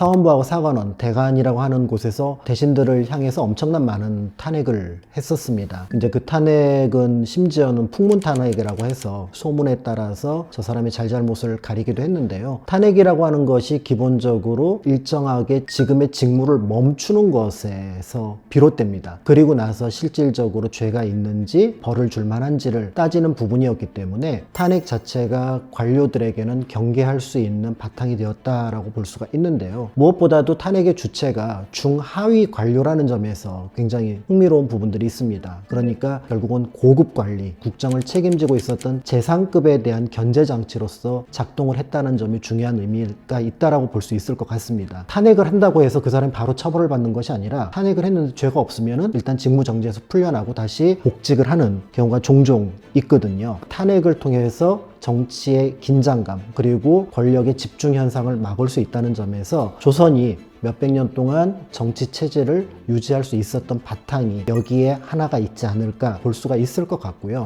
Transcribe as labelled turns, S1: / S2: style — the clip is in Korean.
S1: 사원부하고 사관원, 대관이라고 하는 곳에서 대신들을 향해서 엄청난 많은 탄핵을 했었습니다. 이제 그 탄핵은 심지어는 풍문 탄핵이라고 해서 소문에 따라서 저 사람의 잘잘못을 가리기도 했는데요. 탄핵이라고 하는 것이 기본적으로 일정하게 지금의 직무를 멈추는 것에서 비롯됩니다. 그리고 나서 실질적으로 죄가 있는지 벌을 줄 만한지를 따지는 부분이었기 때문에 탄핵 자체가 관료들에게는 경계할 수 있는 바탕이 되었다라고 볼 수가 있는데요. 무엇보다도 탄핵의 주체가 중하위 관료라는 점에서 굉장히 흥미로운 부분들이 있습니다. 그러니까 결국은 고급 관리, 국정을 책임지고 있었던 재상급에 대한 견제 장치로서 작동을 했다는 점이 중요한 의미가 있다라고 볼 수 있을 것 같습니다. 탄핵을 한다고 해서 그 사람이 바로 처벌을 받는 것이 아니라 탄핵을 했는데 죄가 없으면은 일단 직무 정지에서 풀려나고 다시 복직을 하는 경우가 종종 있거든요. 탄핵을 통해서 정치의 긴장감 그리고 권력의 집중 현상을 막을 수 있다는 점에서 조선이 몇백 년 동안 정치 체제를 유지할 수 있었던 바탕이 여기에 하나가 있지 않을까 볼 수가 있을 것 같고요.